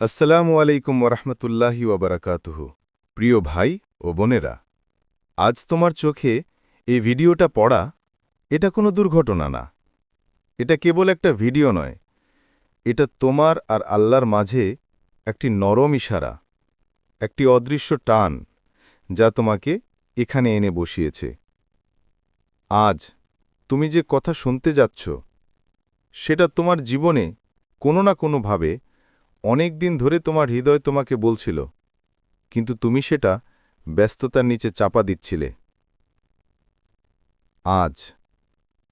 আসসালামু আলাইকুম ওরহমতুল্লাহি ওবরাকাতুহু। প্রিয় ভাই ও বোনেরা, আজ তোমার চোখে এই ভিডিওটা পড়া, এটা কোনো দুর্ঘটনা না। এটা কেবল একটা ভিডিও নয়, এটা তোমার আর আল্লাহর মাঝে একটি নরম ইশারা, একটি অদৃশ্য টান যা তোমাকে এখানে এনে বসিয়েছে। আজ তুমি যে কথা শুনতে যাচ্ছ, সেটা তোমার জীবনে কোনো না কোনোভাবে অনেক দিন ধরে তোমার হৃদয় তোমাকে বলছিল, কিন্তু তুমি সেটা ব্যস্ততার নিচে চাপা দিচ্ছিলে। আজ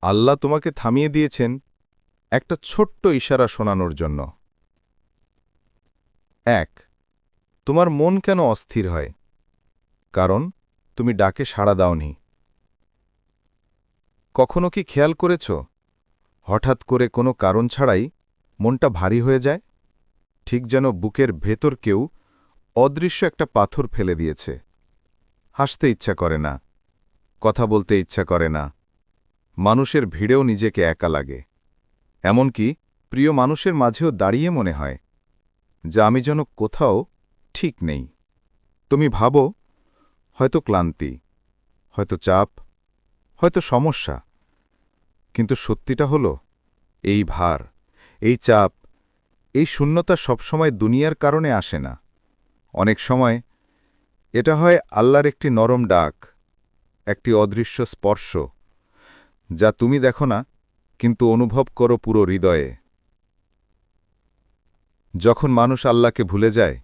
আল্লাহ তোমাকে থামিয়ে দিয়েছেন একটা ছোট্ট ইশারা শোনানোর জন্য। এক, তোমার মন কেন অস্থির হয়? কারণ তুমি ডাকে সাড়া দাওনি। কখনো কি খেয়াল করেছ, হঠাৎ করে কোনো কারণ ছাড়াই মনটা ভারী হয়ে যায়? ঠিক যেন বুকের ভেতর কেউ অদৃশ্য একটা পাথর ফেলে দিয়েছে। হাসতে ইচ্ছা করে না, কথা বলতে ইচ্ছা করে না। মানুষের ভিড়েও নিজেকে একা লাগে। এমনকি প্রিয় মানুষের মাঝেও দাঁড়িয়ে মনে হয় যে আমি যেন কোথাও ঠিক নেই। তুমি ভাবো, হয়তো ক্লান্তি, হয়তো চাপ, হয়তো সমস্যা, কিন্তু সত্যিটা হলো এই ভার, এই চাপ এই শূন্যতা সবসময় দুনিয়ার কারণে আসে না। অনেক সময় এটা হয় আল্লাহর একটি নরম ডাক, একটি অদৃশ্য স্পর্শ, যা তুমি দেখো না, কিন্তু অনুভব করো পুরো হৃদয়ে। যখন মানুষ আল্লাহকে ভুলে যায়,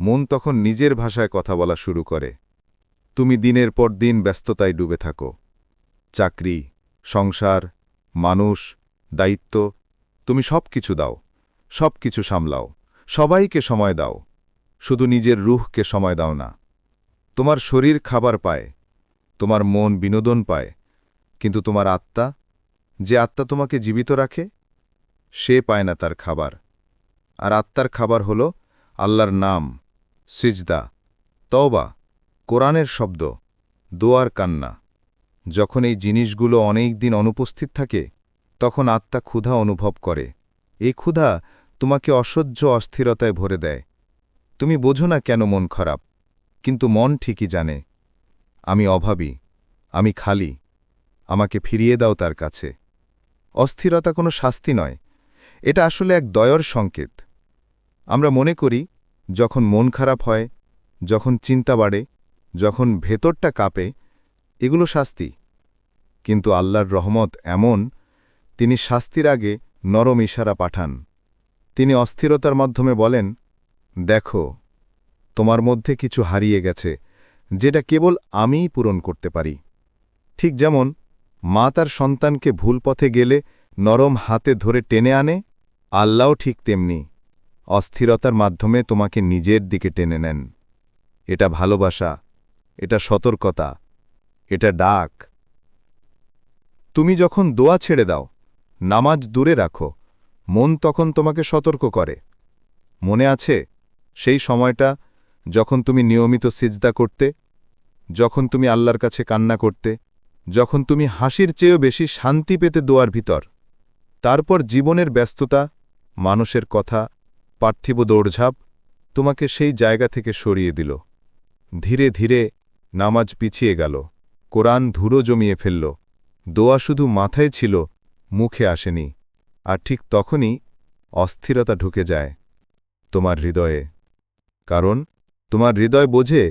মন তখন নিজের ভাষায় কথা বলা শুরু করে। তুমি দিনের পর দিন ব্যস্ততায় ডুবে থাকো। চাকরি, সংসার, মানুষ, দায়িত্ব, তুমি সব কিছু দাও। সব কিছু সামলাও। সবাইকে সময় দাও। শুধু নিজের রুহকে সময় দাও না। তোমার শরীর খাবার পায়। তোমার মন বিনোদন পায়। কিন্তু তোমার আত্মা? যে আত্মা তোমাকে জীবিত রাখে, সে পায় না তার খাবার। আর আত্মার খাবার হল আল্লাহর নাম, সিজদা, তওবা, কোরআনের শব্দ, দোয়ার কান্না। যখন এই জিনিসগুলো অনেক দিন অনুপস্থিত থাকে, তখন আত্মা ক্ষুধা অনুভব করে। এই ক্ষুধা তোমাকে অসহ্য অস্থিরতায় ভরে দেয়। তুমি বোঝো না কেন মন খারাপ, কিন্তু মন ঠিকই জানে। আমি অভাবী, আমি খালি, আমাকে ফিরিয়ে দাও তার কাছে। অস্থিরতা কোনো শাস্তি নয়, এটা আসলে এক দয়র সংকেত। আমরা মনে করি, যখন মন খারাপ হয়, যখন চিন্তা বাড়ে, যখন ভেতরটা কাঁপে, এগুলো শাস্তি। কিন্তু আল্লাহর রহমত এমন, তিনি শাস্তির আগে নরম ইশারা পাঠান। তিনি অস্থিরতার মাধ্যমে বলেন, দেখো, তোমার মধ্যে কিছু হারিয়ে গেছে, যেটা কেবল আমিই পূরণ করতে পারি। ঠিক যেমন, মা তার সন্তানকে ভুল পথে গেলে নরম হাতে ধরে টেনে আনে, আল্লাহও ঠিক তেমনি। অস্থিরতার মাধ্যমে তোমাকে নিজের দিকে টেনে নেন। এটা ভালোবাসা, এটা সতর্কতা, এটা ডাক। তুমি যখন দোয়া ছেড়ে দাও, নামাজ দূরে রাখো মন তখন তোমাকে সতর্ক করে। মনে আছে, সেই সময়টা যখন তুমি নিয়মিত সিজদা করতে, যখন তুমি আল্লাহর কাছে কান্না করতে, যখন তুমি হাসির চেয়েও বেশি শান্তি পেতে দোয়ার ভিতর। তারপর জীবনের ব্যস্ততা, মানুষের কথা, পার্থিব দৌড়ঝাঁপ তোমাকে সেই জায়গা থেকে সরিয়ে দিল। ধীরে ধীরে নামাজ পিছিয়ে গেল। কোরআন ধুলো জমিয়ে ফেলল। দোয়া শুধু মাথায় ছিল, মুখে আসেনি। আর ঠিক তখনই অস্থিরতা ঢুকে যায় তোমার হৃদয়ে। কারণ তোমার হৃদয় বোঝে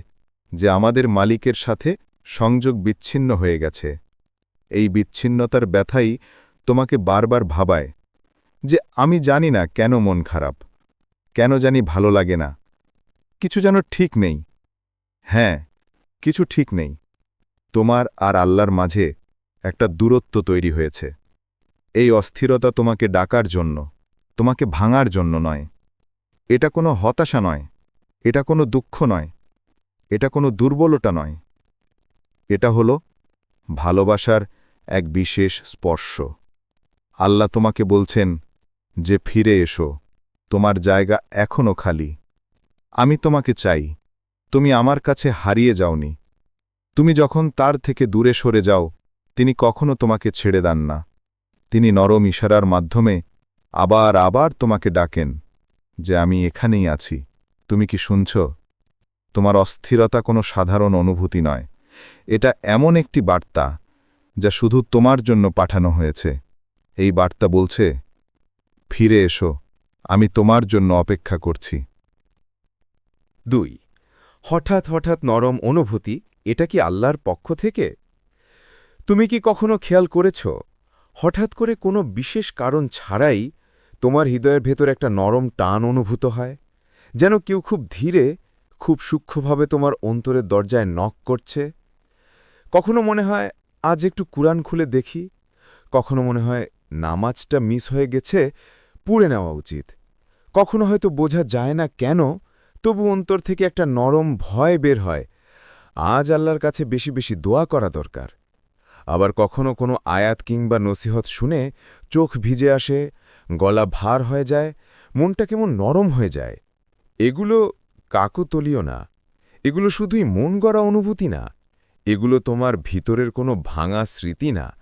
যে আমাদের মালিকের সাথে সংযোগ বিচ্ছিন্ন হয়ে গেছে। এই বিচ্ছিন্নতার ব্যথাই তোমাকে বারবার ভাবায় যে আমি জানি না কেন মন খারাপ, কেন জানি ভালো লাগে না। কিছু যেন ঠিক নেই। হ্যাঁ কিছু ঠিক নেই। তোমার আর আল্লাহর মাঝে একটা দূরত্ব তৈরি হয়েছে। এই অস্থিরতা তোমাকে ডাকার জন্য, তোমাকে ভাঙার জন্য নয়। এটা কোনো হতাশা নয়, এটা কোনো দুঃখ নয়, এটা কোনো দুর্বলতা নয়। এটা হল ভালোবাসার এক বিশেষ স্পর্শ। আল্লাহ তোমাকে বলছেন যে ফিরে এসো, তোমার জায়গা এখনও খালি। আমি তোমাকে চাই, তুমি আমার কাছে হারিয়ে যাওনি। তুমি যখন তার থেকে দূরে সরে যাও, তিনি কখনো তোমাকে ছেড়ে দেন না। তিনি নরম ইশারার মাধ্যমে আবার আবার তোমাকে ডাকেন যে আমি এখানেই আছি। তুমি কি শুনছ? তোমার অস্থিরতা কোনো সাধারণ অনুভূতি নয়। এটা এমন একটি বার্তা যা শুধু তোমার জন্য পাঠানো হয়েছে। এই বার্তা বলছে, ফিরে এসো, আমি তোমার জন্য অপেক্ষা করছি। দুই, হঠাৎ হঠাৎ নরম অনুভূতি, এটা কি আল্লাহর পক্ষ থেকে? তুমি কি কখনো খেয়াল করেছ হঠাৎ করে কোনো বিশেষ কারণ ছাড়াই তোমার হৃদয়ের ভেতর একটা নরম টান অনুভূত হয়, যেন কেউ খুব ধীরে, খুব সূক্ষ্মভাবে তোমার অন্তরের দরজায় নক করছে। কখনো মনে হয়, আজ একটু কুরআন খুলে দেখি। কখনো মনে হয়, নামাজটা মিস হয়ে গেছে, পুড়ে নেওয়া উচিত। কখনো হয়তো বোঝা যায় না কেন, তবু অন্তর থেকে একটা নরম ভয় বের হয়। আজ আল্লাহর কাছে বেশি বেশি দোয়া করা দরকার। আবার কখনো কোনো আয়াত কিংবা নসিহত শুনে চোখ ভিজে আসে, গলা ভার হয়ে যায়, মনটা কেমন নরম হয়ে যায়। এগুলো কাকতলীয় না। এগুলো শুধুই মন গড়া অনুভূতি না। এগুলো তোমার ভিতরের কোনো ভাঙা স্মৃতি না।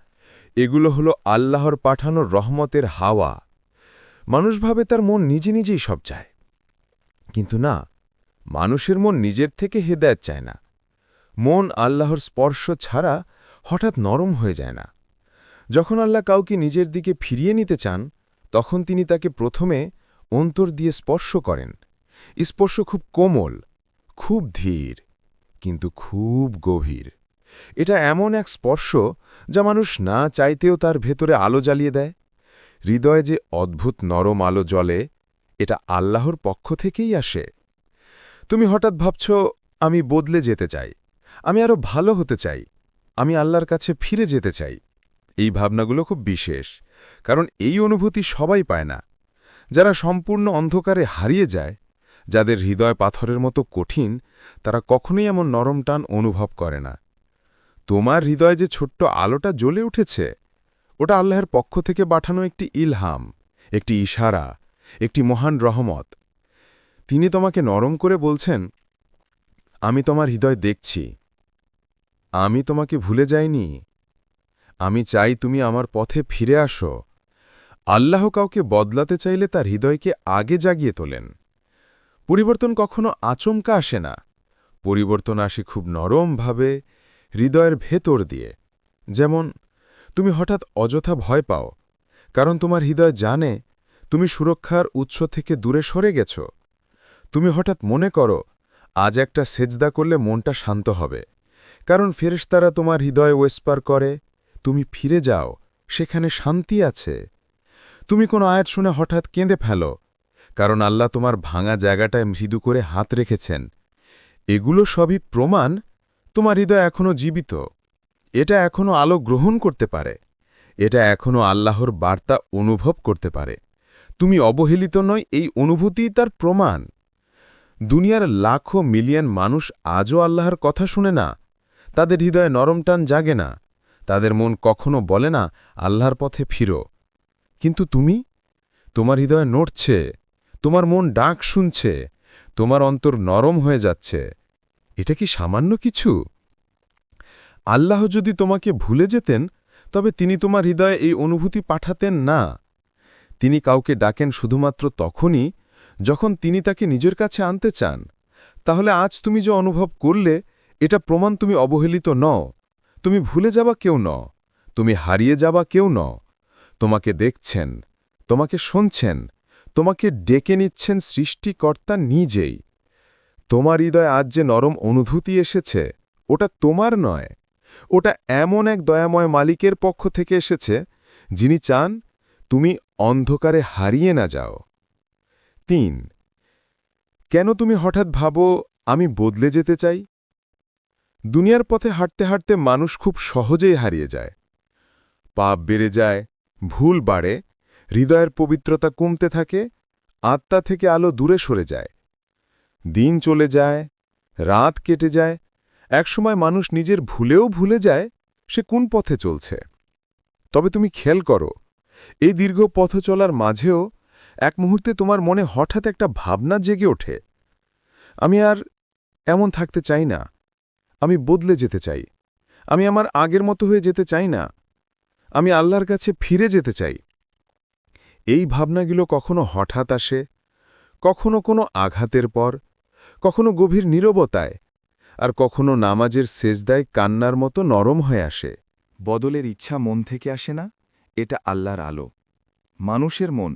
এগুলো হলো আল্লাহর পাঠানো রহমতের হাওয়া। মানুষ ভাবে তার মন নিজে নিজেই সব চায়। কিন্তু না, মানুষের মন নিজের থেকে হেদায়ত চায় না। মন আল্লাহর স্পর্শ ছাড়া হঠাৎ নরম হয়ে যায় না। যখন আল্লাহ কাউকে নিজের দিকে ফিরিয়ে নিতে চান, তখন তিনি তাকে প্রথমে অন্তর দিয়ে স্পর্শ করেন। স্পর্শ খুব কোমল, খুব ধীর, কিন্তু খুব গভীর। এটা এমন এক স্পর্শ যা মানুষ না চাইতেও তার ভেতরে আলো জ্বালিয়ে দেয়। হৃদয়ে যে অদ্ভুত নরম আলো জ্বলে, এটা আল্লাহর পক্ষ থেকেই আসে। তুমি হঠাৎ ভাবছ, আমি বদলে যেতে চাই। আমি আরও ভালো হতে চাই। আমি আল্লাহর কাছে ফিরে যেতে চাই। এই ভাবনাগুলো খুব বিশেষ, কারণ এই অনুভূতি সবাই পায় না। যারা সম্পূর্ণ অন্ধকারে হারিয়ে যায়, যাদের হৃদয় পাথরের মতো কঠিন, তারা কখনোই এমন নরম টান অনুভব করে না। তোমার হৃদয়ে যে ছোট্ট আলোটা জ্বলে উঠেছে, ওটা আল্লাহর পক্ষ থেকে পাঠানো একটি ইলহাম, একটি ইশারা, একটি মহান রহমত। তিনি তোমাকে নরম করে বলছেন, আমি তোমার হৃদয় দেখছি আমি তোমাকে ভুলে যাইনি। আমি চাই তুমি আমার পথে ফিরে আসো। আল্লাহ কাউকে বদলাতে চাইলে তার হৃদয়কে আগে জাগিয়ে তোলেন। পরিবর্তন কখনো আচমকা আসে না। পরিবর্তন আসে খুব নরমভাবে হৃদয়ের ভেতর দিয়ে। যেমন, তুমি হঠাৎ অযথা ভয় পাও, কারণ তোমার হৃদয় জানে তুমি সুরক্ষার উৎস থেকে দূরে সরে গেছ। তুমি হঠাৎ মনে করো, আজ একটা সেজদা করলে মনটা শান্ত হবে। কারণ ফেরেশতারা তোমার হৃদয় ওয়েস্পার করে, তুমি ফিরে যাও, সেখানে শান্তি আছে। তুমি কোনো আয়াত শুনে হঠাৎ কেঁদে ফেলো, কারণ আল্লাহ তোমার ভাঙা জায়গাটায় মৃদু করে হাত রেখেছেন। এগুলো সবই প্রমাণ তোমার হৃদয় এখনও জীবিত। এটা এখনও আলো গ্রহণ করতে পারে। এটা এখনও আল্লাহর বার্তা অনুভব করতে পারে। তুমি অবহেলিত নয়, এই অনুভূতিই তার প্রমাণ। দুনিয়ার লাখো মিলিয়ন মানুষ আজও আল্লাহর কথা শুনে না তাদের হৃদয়ে নরম টান জাগে না। তাদের মন কখনো বলে না, আল্লাহর পথে ফিরো। কিন্তু তুমি? তোমার হৃদয়ে নড়ছে, তোমার মন ডাক শুনছে, তোমার অন্তর নরম হয়ে যাচ্ছে। এটা কি সামান্য কিছু? আল্লাহ যদি তোমাকে ভুলে যেতেন, তবে তিনি তোমার হৃদয়ে এই অনুভূতি পাঠাতেন না। তিনি কাউকে ডাকেন শুধুমাত্র তখনই, যখন তিনি তাকে নিজের কাছে আনতে চান। তাহলে আজ তুমি যে অনুভব করলে এটা প্রমাণ তুমি অবহেলিত নও। তুমি ভুলে যাবা কেউ ন তুমি হারিয়ে যাবা কেউ ন তোমাকে দেখছেন, তোমাকে শুনছেন, তোমাকে ডেকে নিচ্ছেন সৃষ্টিকর্তা নিজেই। তোমার হৃদয় আজ যে নরম অনুভূতি এসেছে, ওটা তোমার নয়। ওটা এমন এক দয়াময় মালিকের পক্ষ থেকে এসেছে, যিনি চান তুমি অন্ধকারে হারিয়ে না যাও। তিন, কেন তুমি হঠাৎ ভাবো আমি বদলে যেতে চাই? দুনিয়ার পথে হাঁটতে হাঁটতে মানুষ খুব সহজেই হারিয়ে যায়। পাপ বেড়ে যায়, ভুল বাড়ে, হৃদয়ের পবিত্রতা কমতে থাকে, আত্মা থেকে আলো দূরে সরে যায়। দিন চলে যায়, রাত কেটে যায়, একসময় মানুষ নিজের ভুলেও ভুলে যায় সে কোন পথে চলছে। তবে তুমি খেয়াল করো, এই দীর্ঘ পথ চলার মাঝেও এক মুহূর্তে তোমার মনে হঠাৎ একটা ভাবনা জেগে ওঠে। আমি আর এমন থাকতে চাই না। আমি বদলে যেতে চাই। আমি আমার আগের মতো হয়ে যেতে চাই না। আমি আল্লাহর কাছে ফিরে যেতে চাই। এই ভাবনাগুলো কখনো হঠাৎ আসে, কখনো কোনো আঘাতের পর, কখনো গভীর নীরবতায়, আর কখনো নামাজের সেজদায় কান্নার মতো নরম হয়ে আসে। বদলের ইচ্ছা মন থেকে আসে না, এটা আল্লাহর আলো। মানুষের মন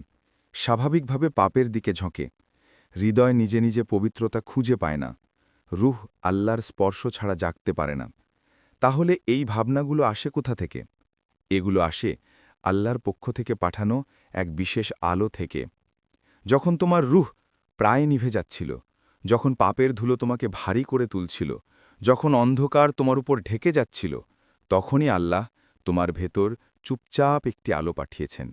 স্বাভাবিকভাবে পাপের দিকে ঝঁকে, হৃদয় নিজে নিজে পবিত্রতা খুঁজে পায় না। রুহ আল্লাহর স্পর্শ ছাড়া জাগতে পারে না। তাহলে এই ভাবনাগুলো আসে কোথা থেকে? এগুলো আসে আল্লাহর পক্ষ থেকে পাঠানো এক বিশেষ আলো থেকে। যখন তোমার রুহ প্রায় নিভে যাচ্ছিল, যখন পাপের ধুলো তোমাকে ভারী করে তুলছিল, যখন অন্ধকার তোমার উপর ঢেকে যাচ্ছিল, তখনই আল্লাহ তোমার ভেতর চুপচাপ একটি আলো পাঠিয়েছেন।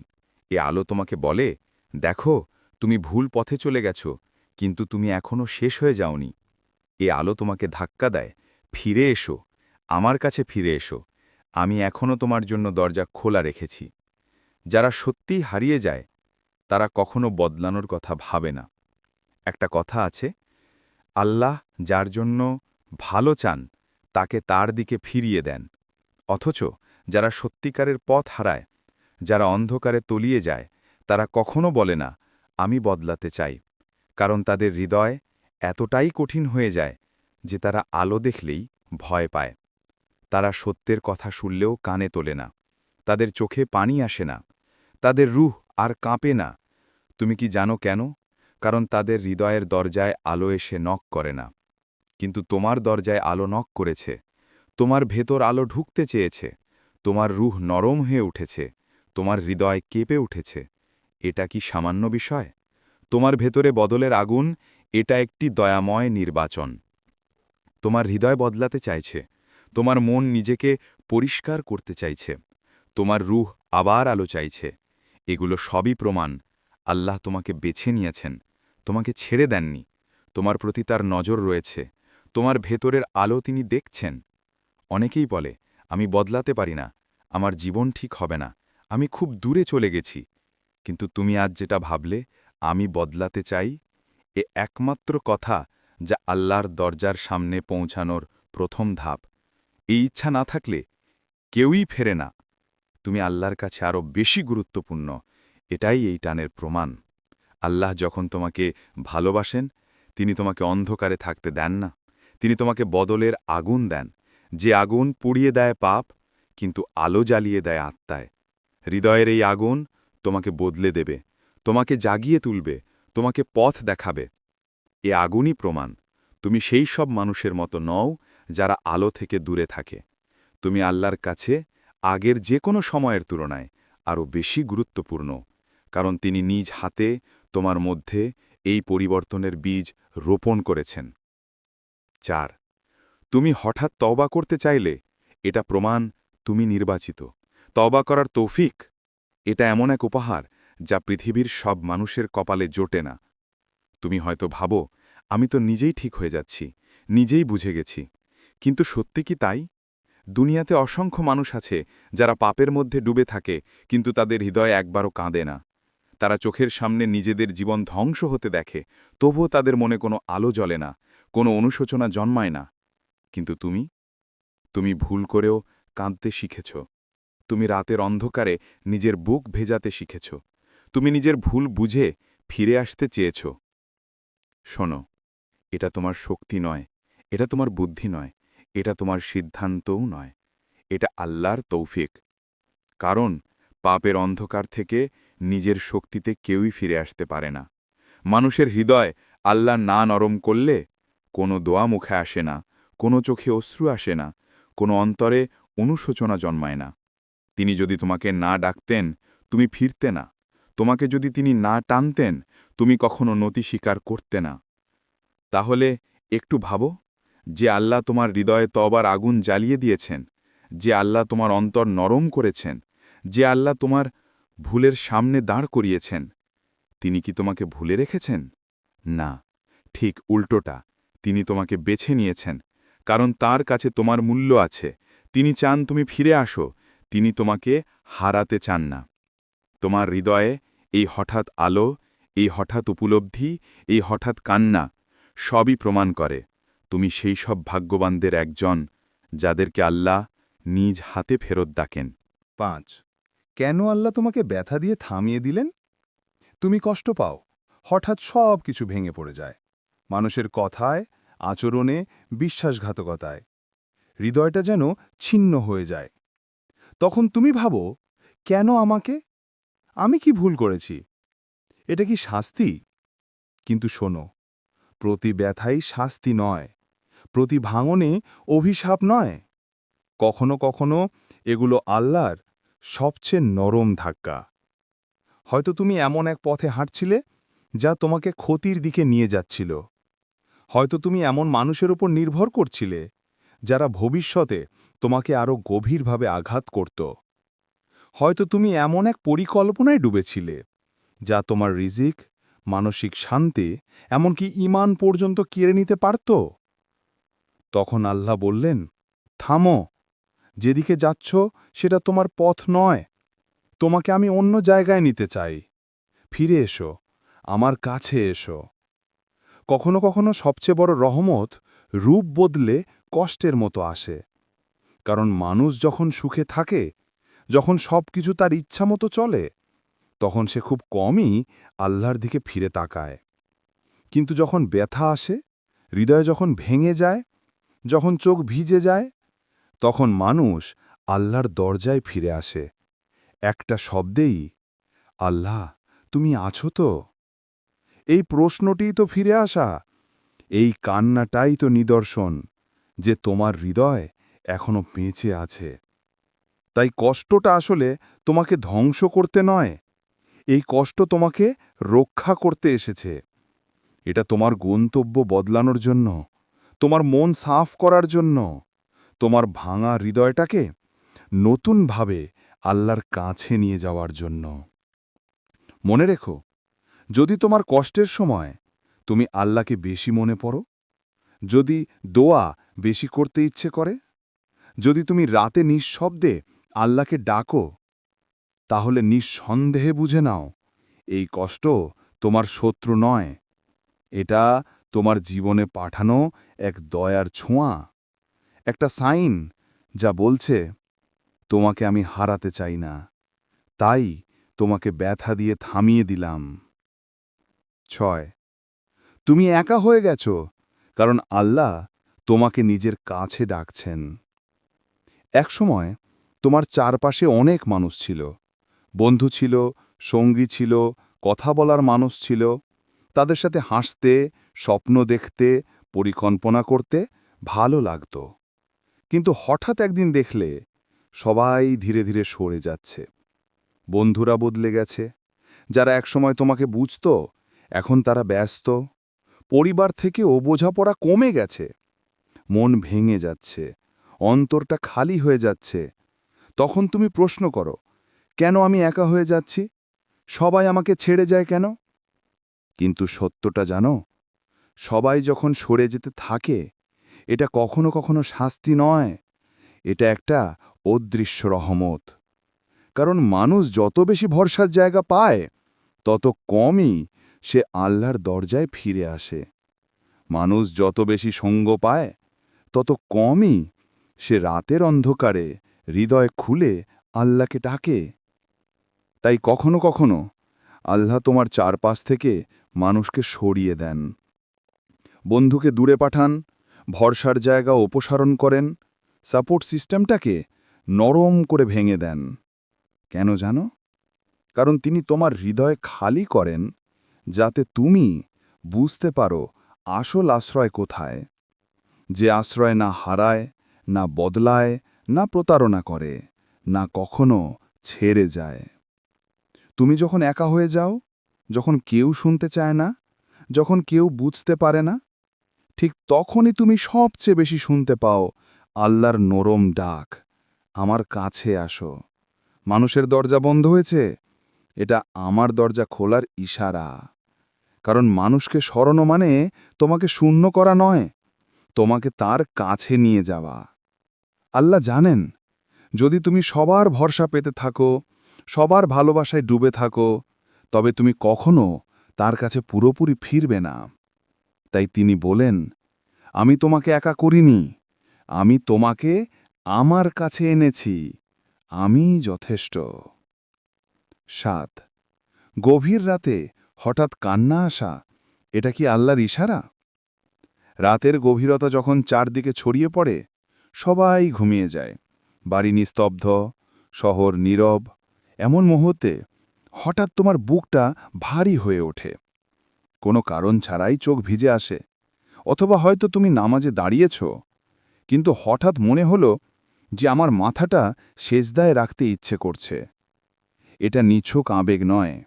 এ আলো তোমাকে বলে, দেখো, তুমি ভুল পথে চলে গেছ, কিন্তু তুমি এখনও শেষ হয়ে যাওনি। এ আলো তোমাকে ধাক্কা দেয়। ফিরে এসো, আমার কাছে ফিরে এসো। আমি এখনও তোমার জন্য দরজা খোলা রেখেছি। যারা সত্যিই হারিয়ে যায়, তারা কখনো বদলানোর কথা ভাবে না। একটা কথা আছে, আল্লাহ যার জন্য ভালো চান, তাকে তার দিকে ফিরিয়ে দেন। অথচ যারা সত্যিকারের পথ হারায়, যারা অন্ধকারে তলিয়ে যায়, তারা কখনো বলে না, আমি বদলাতে চাই। কারণ তাদের হৃদয় এতটাই কঠিন হয়ে যায় যে তারা আলো দেখলেই ভয় পায়। তারা সত্যের কথা শুনলেও কানে তোলে না। তাদের চোখে পানি আসে না। তাদের রুহ আর কাঁপে না। তুমি কি জানো কেন? কারণ তাদের হৃদয়ের দরজায় আলো এসে নক করে না। কিন্তু তোমার দরজায় আলো নক করেছে। তোমার ভেতর আলো ঢুকতে চেয়েছে। তোমার রুহ নরম হয়ে উঠেছে। তোমার হৃদয় কেঁপে উঠেছে। এটা কি সামান্য বিষয়? তোমার ভেতরে বদলের আগুন এটা একটি দয়াময় নির্বাচন। তোমার হৃদয় বদলাতে চাইছে। তোমার মন নিজেকে পরিষ্কার করতে চাইছে। তোমার রুহ আবার আলো চাইছে। এগুলো সবই প্রমাণ। আল্লাহ তোমাকে বেছে নিয়েছেন। তোমাকে ছেড়ে দেননি। তোমার প্রতি তার নজর রয়েছে। তোমার ভেতরের আলো তিনি দেখছেন। অনেকেই বলে, আমি বদলাতে পারি না। আমার জীবন ঠিক হবে না। আমি খুব দূরে চলে গেছি। কিন্তু তুমি আজ যেটা ভাবলে, আমি বদলাতে চাই এ একমাত্র কথা যা আল্লাহর দরজার সামনে পৌঁছানোর প্রথম ধাপ। এই ইচ্ছা না থাকলে কেউই ফেরে না। তুমি আল্লাহর কাছে আরও বেশি গুরুত্বপূর্ণ। এটাই এই টানের প্রমাণ। আল্লাহ যখন তোমাকে ভালোবাসেন, তিনি তোমাকে অন্ধকারে থাকতে দেন না। তিনি তোমাকে বদলের আগুন দেন। যে আগুন পুড়িয়ে দেয় পাপ, কিন্তু আলো জ্বালিয়ে দেয় আত্মায়। হৃদয়ের এই আগুন তোমাকে বদলে দেবে। তোমাকে জাগিয়ে তুলবে। তোমাকে পথ দেখাবে। এ আগুনই প্রমাণ। তুমি সেই সব মানুষের মতো নও যারা আলো থেকে দূরে থাকে। তুমি আল্লাহর কাছে আগের যে কোনো সময়ের তুলনায় আরও বেশি গুরুত্বপূর্ণ, কারণ তিনি নিজ হাতে তোমার মধ্যে এই পরিবর্তনের বীজ রোপণ করেছেন। চার, তুমি হঠাৎ তওবা করতে চাইলে এটা প্রমাণ তুমি নির্বাচিত। তওবা করার তৌফিক? এটা এমন এক উপহার যা পৃথিবীর সব মানুষের কপালে জোটে না। তুমি হয়তো ভাবো, আমি তো নিজেই ঠিক হয়ে যাচ্ছি, নিজেই বুঝে গেছি। কিন্তু সত্যি কি তাই? দুনিয়াতে অসংখ্য মানুষ আছে যারা পাপের মধ্যে ডুবে থাকে, কিন্তু তাদের হৃদয় একবারও কাঁদে না। তারা চোখের সামনে নিজেদের জীবন ধ্বংস হতে দেখে, তবুও তাদের মনে কোনো আলো জ্বলে না, কোনো অনুশোচনা জন্মায় না। কিন্তু তুমি? তুমি ভুল করেও কাঁদতে শিখেছ। তুমি রাতের অন্ধকারে নিজের বুক ভেজাতে শিখেছ। তুমি নিজের ভুল বুঝে ফিরে আসতে চেয়েছ। শোনো, এটা তোমার শক্তি নয়, এটা তোমার বুদ্ধি নয়, এটা তোমার সিদ্ধান্তও নয়, এটা আল্লাহর তৌফিক। কারণ, পাপের অন্ধকার থেকে নিজের শক্তিতে কেউই ফিরে আসতে পারে না। মানুষের হৃদয় আল্লাহ না নরম করলে কোনো দোয়া মুখে আসে না, কোনো চোখে অশ্রু আসে না, কোনো অন্তরে অনুশোচনা জন্মায় না। তিনি যদি তোমাকে না ডাকতেন, তুমি ফিরতে না। তোমাকে যদি তিনি না টানতেন, তুমি কখনো নতি স্বীকার করতে না। তাহলে একটু ভাবো, যে আল্লাহ তোমার হৃদয়ে তবার আগুন জ্বালিয়ে দিয়েছেন, যে আল্লাহ তোমার অন্তর নরম করেছেন, যে আল্লাহ তোমার ভুলের সামনে দাঁড় করিয়েছেন। তিনি কি তোমাকে ভুলে রেখেছেন? না, ঠিক উল্টোটা, তিনি তোমাকে বেছে নিয়েছেন, কারণ তার কাছে তোমার মূল্য আছে। তিনি চান তুমি ফিরে আসো, তিনি তোমাকে হারাতে চান না। তোমার হৃদয়ে এই হঠাৎ আলো, এই হঠাৎ উপলব্ধি, এই হঠাৎ কান্না সবই প্রমাণ করে। তুমি সেই সব ভাগ্যবানদের একজন যাদেরকে আল্লাহ নিজ হাতে ফেরত ডাকেন। পাঁচ। কেন আল্লাহ তোমাকে ব্যথা দিয়ে থামিয়ে দিলেন? তুমি কষ্ট পাও, হঠাৎ সব কিছু ভেঙে পড়ে যায়। মানুষের কথায়, আচরণে, বিশ্বাসঘাতকতায় হৃদয়টা যেন ছিন্ন হয়ে যায়। তখন তুমি ভাবো, কেন আমাকে আমি কি ভুল করেছি? এটা কি শাস্তি? কিন্তু শোনো, প্রতি ব্যথাই শাস্তি নয়, প্রতি ভাঙনে অভিশাপ নয়। কখনো কখনো এগুলো আল্লাহর সবচেয়ে নরম ধাক্কা। হয়তো তুমি এমন এক পথে হাঁটছিলে যা তোমাকে ক্ষতির দিকে নিয়ে যাচ্ছিল। হয়তো তুমি এমন মানুষের উপর নির্ভর করছিলে যারা ভবিষ্যতে তোমাকে আরও গভীরভাবে আঘাত করত। হয়তো তুমি এমন এক পরিকল্পনায় ডুবেছিলে, যা তোমার রিজিক, মানসিক শান্তি, এমনকি ইমান পর্যন্ত কেড়ে নিতে পারত। তখন আল্লাহ বললেন, থামো, যেদিকে যাচ্ছ সেটা তোমার পথ নয়। তোমাকে আমি অন্য জায়গায় নিতে চাই। ফিরে এসো, আমার কাছে এসো। কখনো কখনো সবচেয়ে বড় রহমত রূপ বদলে কষ্টের মতো আসে, কারণ মানুষ যখন সুখে থাকে যখন সব কিছু তার ইচ্ছা মতো চলে, তখন সে খুব কমই আল্লাহর দিকে ফিরে তাকায়। কিন্তু যখন ব্যথা আসে, হৃদয় যখন ভেঙে যায়, যখন চোখ ভিজে যায়, তখন মানুষ আল্লাহর দরজায় ফিরে আসে। একটা শব্দেই, আল্লাহ, তুমি আছো তো? এই প্রশ্নটিই তো ফিরে আসা। এই কান্নাটাই তো নিদর্শন যে তোমার হৃদয় এখনও বেঁচে আছে। তাই কষ্টটা আসলে তোমাকে ধ্বংস করতে নয়। এই কষ্ট তোমাকে রক্ষা করতে এসেছে। এটা তোমার গন্তব্য বদলানোর জন্য, তোমার মন সাফ করার জন্য, তোমার ভাঙা হৃদয়টাকে নতুনভাবে আল্লাহর কাছে নিয়ে যাওয়ার জন্য। মনে রেখো, যদি তোমার কষ্টের সময় তুমি আল্লাহকে বেশি মনে পড়ো, যদি দোয়া বেশি করতে ইচ্ছে করে, যদি তুমি রাতে নিঃশব্দে আল্লাহকে ডাকো, তাহলে নিঃসন্দেহে বুঝে নাও, এই কষ্ট তোমার শত্রু নয়। এটা তোমার জীবনে পাঠানো এক দয়ার ছোঁয়া। একটা সাইন যা বলছে, তোমাকে আমি হারাতে চাই না। তাই তোমাকে ব্যথা দিয়ে থামিয়ে দিলাম। ছয়, তুমি একা হয়ে গেছ, কারণ আল্লাহ তোমাকে নিজের কাছে ডাকছেন। একসময় তোমার চারপাশে অনেক মানুষ ছিল। বন্ধু ছিল, সঙ্গী ছিল, কথা বলার মানুষ ছিল। তাদের সাথে হাসতে, স্বপ্ন দেখতে, পরিকল্পনা করতে ভালো লাগত। কিন্তু হঠাৎ একদিন দেখলে সবাই ধীরে ধীরে সরে যাচ্ছে। বন্ধুরা বদলে গেছে। যারা একসময় তোমাকে বুঝত, এখন তারা ব্যস্ত। পরিবার থেকে ও বোঝাপড়া কমে গেছে। মন ভেঙে যাচ্ছে। অন্তরটা খালি হয়ে যাচ্ছে। তখন তুমি প্রশ্ন করো, কেন আমি একা হয়ে যাচ্ছি? সবাই আমাকে ছেড়ে যায় কেন? কিন্তু সত্যটা জানো, সবাই যখন সরে যেতে থাকে, এটা কখনো কখনো শাস্তি নয়। এটা একটা অদৃশ্য রহমত। কারণ মানুষ যত বেশি ভরসার জায়গা পায়, তত কমই সে আল্লাহর দরজায় ফিরে আসে। মানুষ যত বেশি সঙ্গ পায়, তত কমই সে রাতের অন্ধকারে হৃদয় খুলে আল্লাহকে ডাকে। তাই কখনো কখনো আল্লাহ তোমার চারপাশ থেকে মানুষকে সরিয়ে দেন। বন্ধুকে দূরে পাঠান, ভরসার জায়গা অপসারণ করেন, সাপোর্ট সিস্টেমটাকে নরম করে ভেঙে দেন। কেন জানো? কারণ তিনি তোমার হৃদয় খালি করেন, যাতে তুমি বুঝতে পারো আসল আশ্রয় কোথায়। যে আশ্রয় না হারায়, না বদলায় না প্রতারণা করে, না কখনো ছেড়ে যায়। তুমি যখন একা হয়ে যাও, যখন কেউ শুনতে চায় না, যখন কেউ বুঝতে পারে না, ঠিক তখনই তুমি সবচেয়ে বেশি শুনতে পাও আল্লাহর নরম ডাক, আমার কাছে আসো। মানুষের দরজা বন্ধ হয়েছে, এটা আমার দরজা খোলার ইশারা। কারণ মানুষকে স্মরণ মানে তোমাকে শূন্য করা নয়, তোমাকে তার কাছে নিয়ে যাওয়া। আল্লাহ জানেন, যদি তুমি সবার ভরসা পেতে থাকো, সবার ভালোবাসায় ডুবে থাকো, তবে তুমি কখনো তার কাছে পুরোপুরি ফিরবে না। তাই তিনি বলেন, আমি তোমাকে একা করিনি, আমি তোমাকে আমার কাছে এনেছি, আমি যথেষ্ট। সাত, গভীর রাতে হঠাৎ কান্না আসা, এটা কি আল্লাহর ইশারা? রাতের গভীরতা যখন চারদিকে ছড়িয়ে পড়ে সবাই ঘুমিয়ে যায়। বাড়ি নিস্তব্ধ, শহর নীরব। এমন মুহূর্তে হঠাৎ তোমার বুকটা ভারী হয়ে ওঠে। কোনো কারণ ছাড়াই চোখ ভিজে আসে। অথবা হয়তো তুমি নামাজে দাঁড়িয়েছ। কিন্তু হঠাৎ মনে হলো যে আমার মাথাটা সেজদায় রাখতে ইচ্ছে করছে। এটা নিছক আবেগ নয়।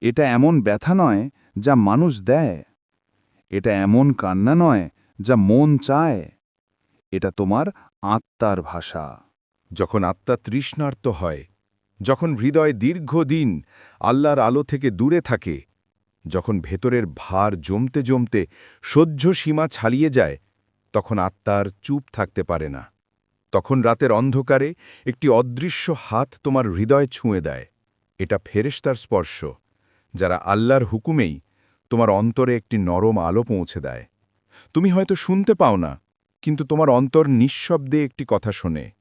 এটা এমন ব্যথা নয় যা মানুষ দেয়। এটা এমন কান্না নয় যা মন চায়। এটা তোমার আত্মার ভাষা। যখন আত্মা তৃষ্ণার্ত হয়, যখন হৃদয় দীর্ঘদিন আল্লাহর আলো থেকে দূরে থাকে, যখন ভেতরের ভার জমতে জমতে সহ্য সীমা ছাড়িয়ে যায়, তখন আত্মার চুপ থাকতে পারে না। তখন রাতের অন্ধকারে একটি অদৃশ্য হাত তোমার হৃদয় ছুঁয়ে দেয়। এটা ফেরেশতার স্পর্শ, যারা আল্লাহর হুকুমেই তোমার অন্তরে একটি নরম আলো পৌঁছে দেয়। তুমি হয়তো শুনতে পাও না কিন্তু তোমার অন্তর নিঃশব্দে একটি কথা শোনে।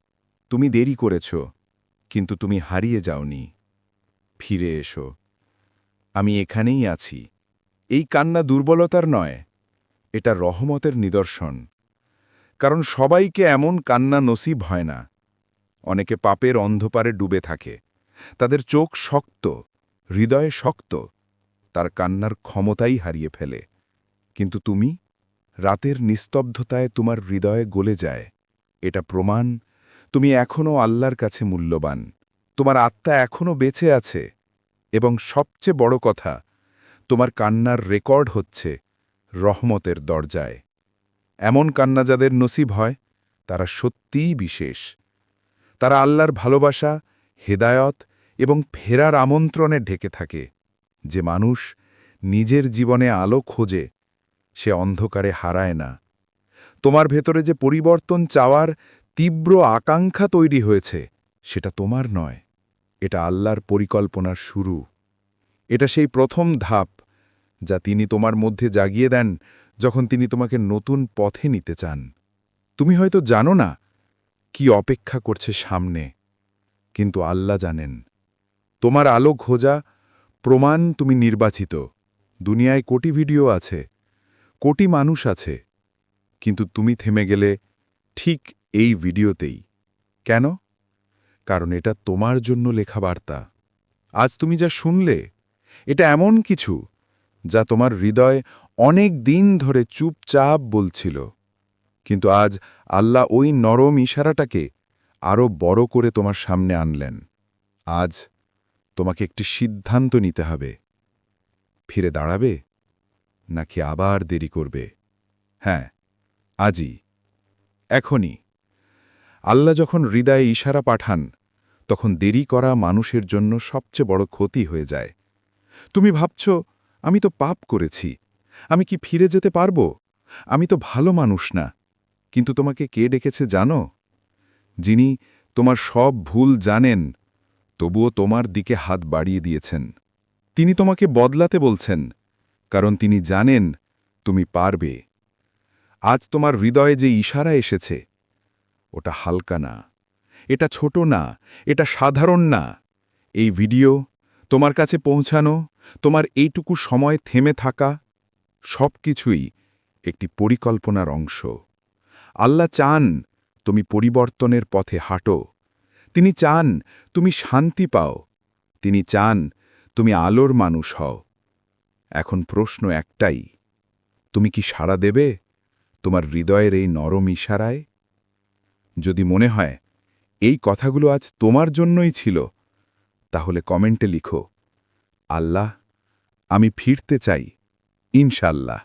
তুমি দেরি করেছ, কিন্তু তুমি হারিয়ে যাওনি। ফিরে এসো। আমি এখানেই আছি। এই কান্না দুর্বলতার নয়, এটা রহমতের নিদর্শন। কারণ সবাইকে এমন কান্না নসিব হয় না। অনেকে পাপের অন্ধপারে ডুবে থাকে। তাদের চোখ শক্ত, হৃদয়ে শক্ত। তার কান্নার ক্ষমতাই হারিয়ে ফেলে। কিন্তু তুমি রাতের নিস্তব্ধতায় তোমার হৃদয়ে গলে যায়। এটা প্রমাণ, তুমি এখনও আল্লাহর কাছে মূল্যবান। তোমার আত্মা এখনও বেঁচে আছে। এবং সবচেয়ে বড় কথা, তোমার কান্নার রেকর্ড হচ্ছে রহমতের দরজায়। এমন কান্না যাদের নসিব হয়, তারা সত্যিই বিশেষ। তারা আল্লাহর ভালোবাসা, হেদায়ত এবং ফেরার আমন্ত্রণে ঢেকে থাকে। যে মানুষ নিজের জীবনে আলো খোঁজে সে অন্ধকারে হারায় না। তোমার ভেতরে যে পরিবর্তন চাওয়ার তীব্র আকাঙ্ক্ষা তৈরি হয়েছে, সেটা তোমার নয়। এটা আল্লাহর পরিকল্পনার শুরু। এটা সেই প্রথম ধাপ যা তিনি তোমার মধ্যে জাগিয়ে দেন যখন তিনি তোমাকে নতুন পথে নিতে চান। তুমি হয়তো জানো না কি অপেক্ষা করছে সামনে, কিন্তু আল্লাহ জানেন। তোমার আলো খোঁজা প্রমাণ তুমি নির্বাচিত। দুনিয়ায় কোটি ভিডিও আছে কোটি মানুষ আছে, কিন্তু তুমি থেমে গেলে ঠিক এই ভিডিওতেই। কেন? কারণ এটা তোমার জন্য লেখা বার্তা। আজ তুমি যা শুনলে, এটা এমন কিছু যা তোমার হৃদয় অনেক দিন ধরে চুপচাপ বলছিল। কিন্তু আজ আল্লাহ ওই নরম ইশারাটাকে আরও বড় করে তোমার সামনে আনলেন। আজ তোমাকে একটি সিদ্ধান্ত নিতে হবে। ফিরে দাঁড়াবে? নাকি আবার দেরি করবে? হ্যাঁ আজই। এখনই। আল্লাহ যখন হৃদয়ে ইশারা পাঠান, তখন দেরি করা মানুষের জন্য সবচেয়ে বড় ক্ষতি হয়ে যায়। তুমি ভাবছ, আমি তো পাপ করেছি, আমি কি ফিরে যেতে পারব? আমি তো ভালো মানুষ না। কিন্তু তোমাকে কে ডেকেছে জানো? যিনি তোমার সব ভুল জানেন, তবুও তোমার দিকে হাত বাড়িয়ে দিয়েছেন। তিনি তোমাকে বদলাতে বলছেন কারণ তিনি জানেন তুমি পারবে। আজ তোমার হৃদয়ে যে ইশারা এসেছে, ওটা হালকা না। এটা ছোট না, এটা সাধারণ না। এই ভিডিও, তোমার কাছে পৌঁছানো, তোমার এইটুকু সময় থেমে থাকা সব কিছুই একটি পরিকল্পনার অংশ। আল্লাহ চান তুমি পরিবর্তনের পথে হাঁটো। তিনি চান তুমি শান্তি পাও। তিনি চান তুমি আলোর মানুষ হও। এখন প্রশ্ন একটাই, তুমি কি সাড়া দেবে তোমার হৃদয়ের এই নরম ইশারায়? যদি মনে হয় এই কথাগুলো আজ তোমার জন্যই ছিল, তাহলে কমেন্টে লিখো, আল্লাহ, আমি ফিরতে চাই, ইনশাল্লাহ।